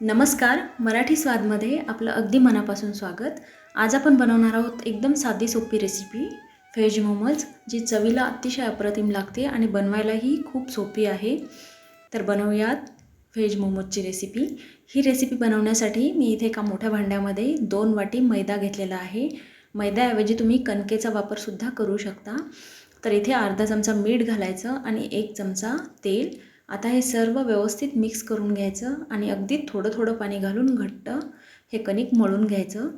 नमस्कार मराठी स्वादमध्ये आपलं अगदी मनापासून स्वागत. आज आपण बनवणार आहोत एकदम साधी सोपी रेसिपी व्हेज मोमोज जी चवीला अतिशय अप्रतिम लागते आणि बनवायलाही खूप सोपी आहे. तर बनवूयात व्हेज मोमोजची रेसिपी ही रेसिपी बनवण्यासाठी मी इथे एका मोठ्या भांड्यामध्ये दोन वाटी मैदा घेतलेला आहे. मैद्याऐवजी तुम्ही कणकेचा वापरसुद्धा करू शकता. तर इथे अर्धा चमचा मीठ घालायचं आणि एक चमचा तेल. आता हे सर्व व्यवस्थित मिक्स करून घ्यायचं आणि अगदी थोडं थोडं पाणी घालून घट्ट हे कणिक मळून घ्यायचं.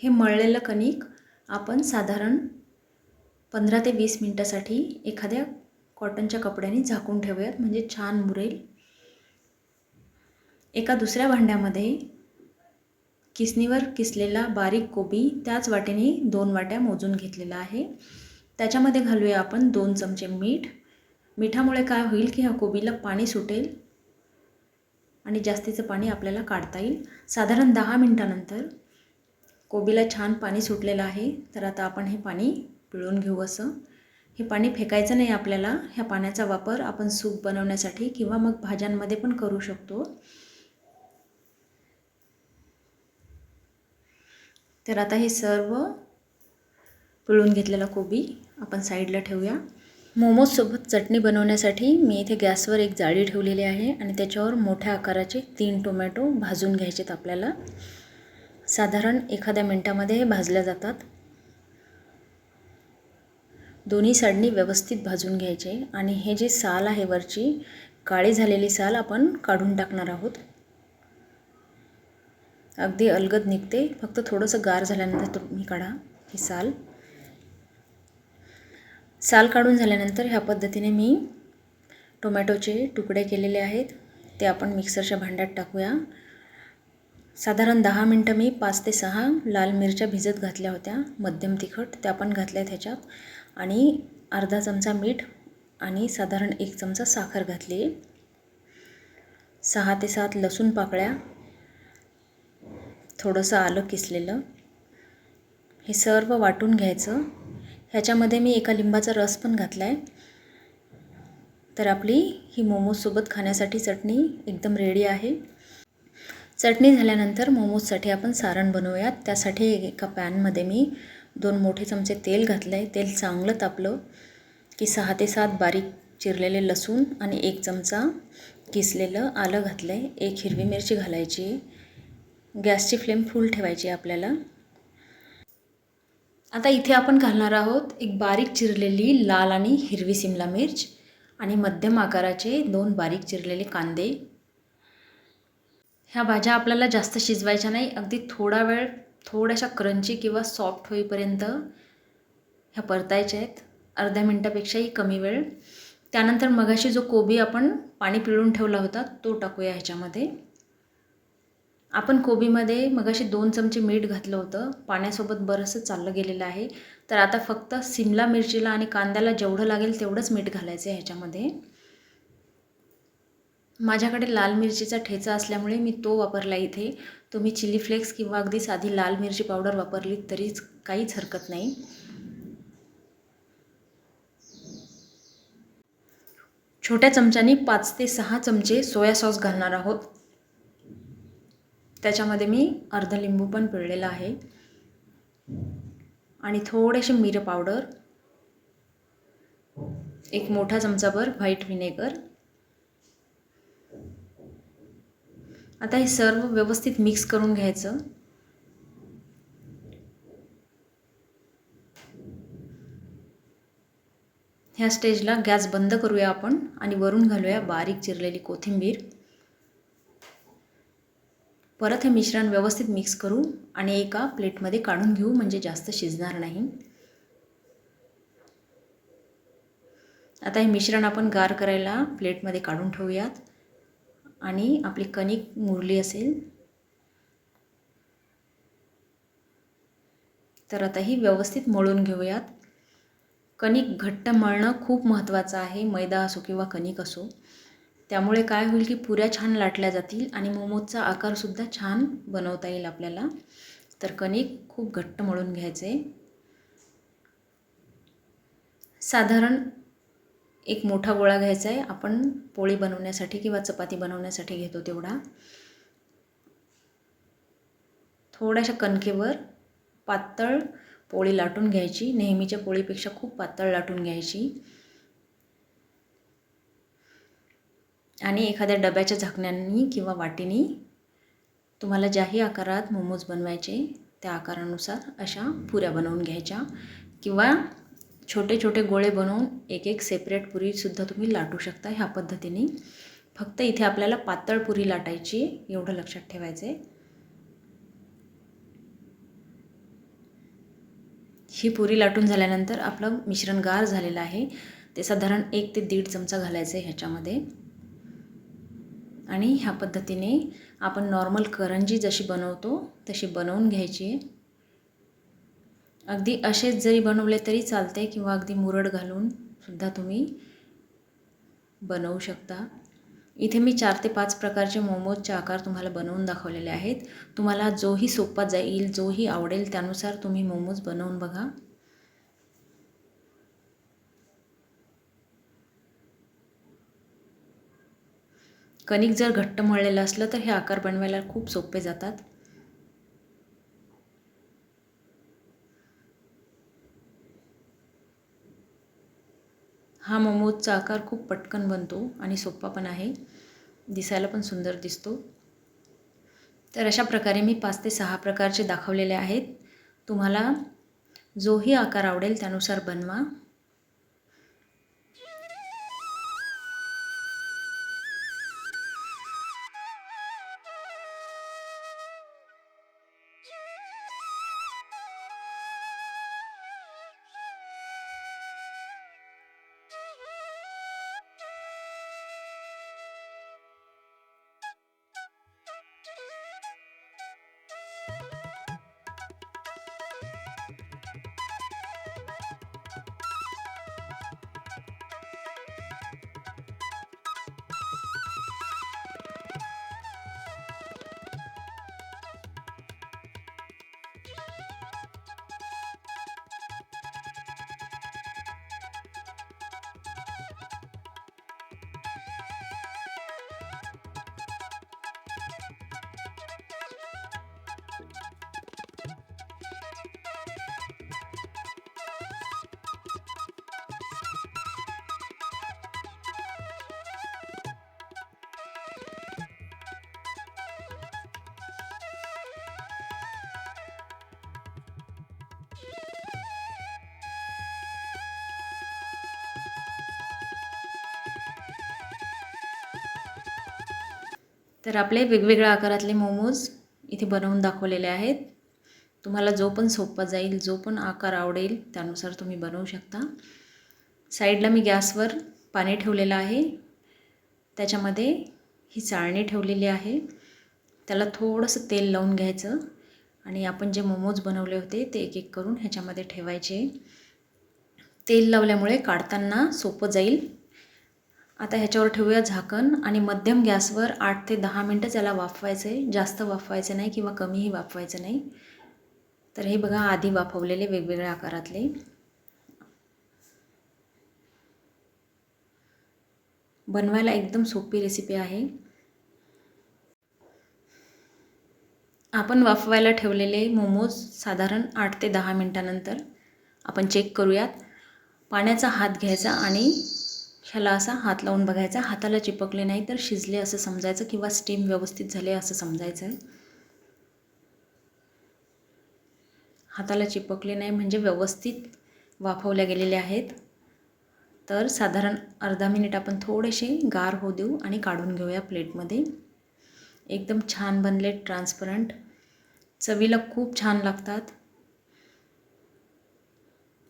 हे मळलेलं कणिक आपण साधारण पंधरा ते वीस मिनटासाठी एखाद्या कॉटनच्या कपड्याने झाकून ठेवूयात म्हणजे छान मुरेल. एका दुसऱ्या भांड्यामध्ये किसनीवर किसलेला बारीक कोबी त्याच वाटेने दोन वाट्या मोजून घेतलेला आहे. त्याच्यामध्ये घालूया आपण दोन चमचे मीठ. मिठामुळे काय होईल की ह्या कोबीला पाणी सुटेल आणि जास्तीचं पाणी आपल्याला काढता येईल. साधारण दहा मिनटानंतर कोबीला छान पाणी सुटलेलं आहे. तर आता आपण हे पाणी पिळून घेऊ असं. हे पाणी फेकायचं नाही आपल्याला. ह्या पाण्याचा वापर आपण सूप बनवण्यासाठी किंवा मग भाज्यांमध्ये पण करू शकतो. तर आता हे सर्व पिळून घेतलेला कोबी आपण साईडला ठेवूया. मोमोजसोबत चटणी बनवण्यासाठी मी इथे गॅसवर एक जाळी ठेवलेली आहे आणि त्याच्यावर मोठ्या आकाराचे तीन टोमॅटो भाजून घ्यायचेत आपल्याला. साधारण एखाद्या मिनटामध्ये हे भाजल्या जातात. दोन्ही साईडनी व्यवस्थित भाजून घ्यायचे आणि हे जे साल आहे वरची काळी झालेली साल आपण काढून टाकणार आहोत. अगदी अलगद निघते. फक्त थोडंसं गार झाल्यानंतर तुम्ही काढा ही साल. साल काढून झाल्यानंतर ह्या पद्धतीने मी टोमॅटोचे तुकडे केलेले आहेत. ते आपण मिक्सरच्या भांड्यात टाकूया. साधारण दहा मिनटं मी पाच ते सहा लाल मिरच्या भिजत घातल्या होत्या. मध्यम तिखट. त्या पण घातल्या ह्याच्यात. आणि अर्धा चमचा मीठ आणि साधारण एक चमचा साखर घातली सहा ते सात लसूण पाकळ्या. थोडंसं आलं किसलेलं. हे सर्व वाटून घ्यायचं. ह्याच्यामध्ये मी एका लिंबाचा रस पण घातला आहे तर आपली ही मोमोजसोबत खाण्यासाठी चटणी एकदम रेडी आहे. चटणी झाल्यानंतर मोमोजसाठी आपण सारण बनवूयात. त्यासाठी एका पॅनमध्ये मी दोन मोठे चमचे तेल घातलं आहे तेल चांगलं तापलं की सहा ते सात बारीक चिरलेले लसूण आणि एक चमचा किसलेलं आलं घातलं आहे एक हिरवी मिरची घालायची. गॅसची फ्लेम फुल ठेवायची आपल्याला. आता इथे आपण घालणार आहोत एक बारीक चिरलेली लाल आणि हिरवी सिमला मिर्च आणि मध्यम आकाराचे दोन बारीक चिरलेले कांदे. ह्या भाज्या आपल्याला जास्त शिजवायच्या नाही अगदी थोडा वेळ थोड्याशा क्रंची किंवा सॉफ्ट होईपर्यंत ह्या परतायच्या आहेत. अर्ध्या मिनटापेक्षाही कमी वेळ. त्यानंतर मगाशी जो कोबी आपण पाणी पिळून ठेवला होता तो टाकूया ह्याच्यामध्ये. आपण कोबीमध्ये मगाशी दोन चमचे मीठ घातलं होतं. पाण्यासोबत बरंचसं चाललं गेलेलं आहे. तर आता फक्त सिमला मिरचीला आणि कांद्याला जेवढं लागेल तेवढंच मीठ घालायचं आहे ह्याच्यामध्ये. माझ्याकडे लाल मिरचीचा ठेचा असल्यामुळे मी तो वापरला इथे. तुम्ही चिली फ्लेक्स किंवा अगदी साधी लाल मिरची पावडर वापरली तरीच काहीच हरकत नाही. छोट्या चमच्यानी पाच ते सहा चमचे सोया सॉस घालणार आहोत. त्याच्यामध्ये मी अर्धा लिंबू पण पिळलेला आहे. आणि थोडेसे मिरं पावडर एक मोठा चमचाभर व्हाईट व्हिनेगर. आता हे सर्व व्यवस्थित मिक्स करून घ्यायचं. ह्या स्टेजला गॅस बंद करूया आपण आणि वरून घालूया बारीक चिरलेली कोथिंबीर. परत हे मिश्रण व्यवस्थित मिक्स करू आणि एका प्लेटमध्ये काढून घेऊ म्हणजे जास्त शिजणार नाही. आता हे मिश्रण आपण गार करायला प्लेटमध्ये काढून ठेवूयात. आणि आपली कणिक मुरली असेल. तर आता ही व्यवस्थित मळून घेऊयात. कणिक घट्ट मळणं खूप महत्त्वाचं आहे मैदा असो किंवा कणिक असो. त्यामुळे काय होईल की पुऱ्या छान लाटल्या जातील आणि मोमोजचा आकारसुद्धा छान बनवता येईल आपल्याला. तर कणिक खूप घट्ट मळून घ्यायचे. साधारण एक मोठा गोळा घ्यायचा आहे. आपण पोळी बनवण्यासाठी किंवा चपाती बनवण्यासाठी घेतो तेवढा. थोड्याशा कणकेवर पातळ पोळी लाटून घ्यायची. नेहमीच्या पोळीपेक्षा खूप पातळ लाटून घ्यायची. आणि एखाद्या डब्याच्या झाकण्यांनी किंवा वाटीनी तुम्हाला ज्याही आकारात मोमोज बनवायचे त्या आकारानुसार अशा पुऱ्या बनवून घ्यायच्या किंवा छोटे छोटे गोळे बनवून एक एक सेपरेट पुरीसुद्धा तुम्ही लाटू शकता ह्या पद्धतीने. फक्त इथे आपल्याला पातळ पुरी लाटायची एवढं लक्षात ठेवायचं आहे ही पुरी लाटून झाल्यानंतर आपलं मिश्रण गार झालेलं आहे. ते साधारण एक ते दीड चमचा घालायचं आहे ह्याच्यामध्ये. आणि ह्या पद्धतीने आपण नॉर्मल करंजी जशी बनवतो तशी बनवून घ्यायची अगदी असेच जरी बनवले तरी चालते किंवा अगदी मुरड घालून सुद्धा तुम्ही बनवू शकता. इथे मी चार ते पाच प्रकारचे मोमोजचे आकार तुम्हाला बनवून दाखवलेले आहेत. तुम्हाला जोही सोपा जाईल जोही आवडेल त्यानुसार तुम्ही मोमोज बनवून बघा. कणिक जर घट्ट मळलेलं असलं तर हे आकार बनवायला खूप सोपे जातात. हा मोमोजचा आकार खूप पटकन बनतो आणि सोप्पा पण आहे. दिसायला पण सुंदर दिसतो. तर अशा प्रकारे मी पाच ते सहा प्रकारचे दाखवलेले आहेत. तुम्हाला जोही आकार आवडेल त्यानुसार बनवा. तर आपले वेगवेगळ्या आकारातले मोमोज इथे बनवून दाखवलेले आहेत. तुम्हाला जो पण सोपा जाईल जो पण आकार आवडेल त्यानुसार तुम्ही बनवू शकता. साईडला मी गॅसवर पाणी ठेवलेलं आहे. त्याच्यामध्ये ही चाळणी ठेवलेली आहे. त्याला थोडंसं तेल लावून घ्यायचं आणि आपण जे मोमोज बनवले होते ते एक एक करून ह्याच्यामध्ये ठेवायचे. तेल लावल्यामुळे काढताना सोपं जाईल. आता ह्याच्यावर ठेवूया झाकण आणि मध्यम गॅसवर आठ ते दहा मिनटं त्याला वाफवायचं. आहे जास्त वाफवायचं नाही किंवा कमीही वाफवायचं नाही. तर हे बघा आधी वाफवलेले वेगवेगळ्या आकारातले. बनवायला एकदम सोपी रेसिपी आहे. आपण वाफवायला ठेवलेले मोमोज साधारण आठ ते दहा मिनटानंतर आपण चेक करूयात. पाण्याचा हात घ्यायचा आणि ह्याला असा हात लावून बघायचा. हाताला चिपकले नाही तर शिजले असं समजायचं किंवा स्टीम व्यवस्थित झाले असं समजायचं. आहे हाताला चिपकले नाही म्हणजे व्यवस्थित वाफवल्या गेलेले आहेत. तर साधारण अर्धा मिनिट आपण थोडेसे गार होऊ देऊ आणि काढून घेऊया प्लेटमध्ये एकदम छान बनले ट्रान्सपरंट चवीला खूप छान लागतात.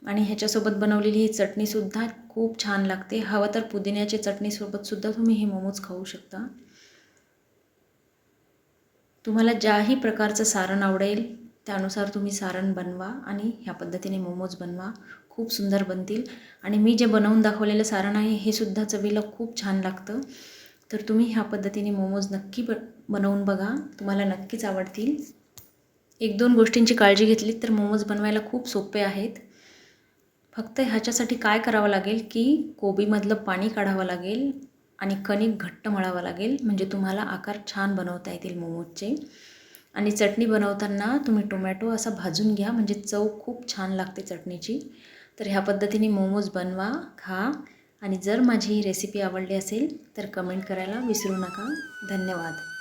आणि ह्याच्यासोबत बनवलेली ही चटणीसुद्धा खूप छान लागते. हवं तर पुदिन्याच्या चटणीसोबतसुद्धा तुम्ही हे मोमोज खाऊ शकता. तुम्हाला ज्याही प्रकारचं सारण आवडेल त्यानुसार तुम्ही सारण बनवा आणि ह्या पद्धतीने मोमोज बनवा. खूप सुंदर बनतील. आणि मी जे बनवून दाखवलेलं सारण आहे हे सुद्धा चवीला खूप छान लागतं. तर तुम्ही ह्या पद्धतीने मोमोज नक्की ब बनवून बघा. तुम्हाला नक्कीच आवडतील. एक दोन गोष्टींची काळजी घेतली तर मोमोज बनवायला खूप सोपे आहेत. फक्त ह्याच्यासाठी काय करावं लागेल की कोबीमधलं पाणी काढावं लागेल आणि कणिक घट्ट मळावं लागेल. म्हणजे तुम्हाला आकार छान बनवता येतील मोमोजचे. आणि चटणी बनवताना तुम्ही टोमॅटो असा भाजून घ्या. म्हणजे चव खूप छान लागते चटणीची. तर ह्या पद्धतीने मोमोज बनवा खा. आणि जर माझी ही रेसिपी आवडली असेल तर कमेंट करायला विसरू नका. धन्यवाद.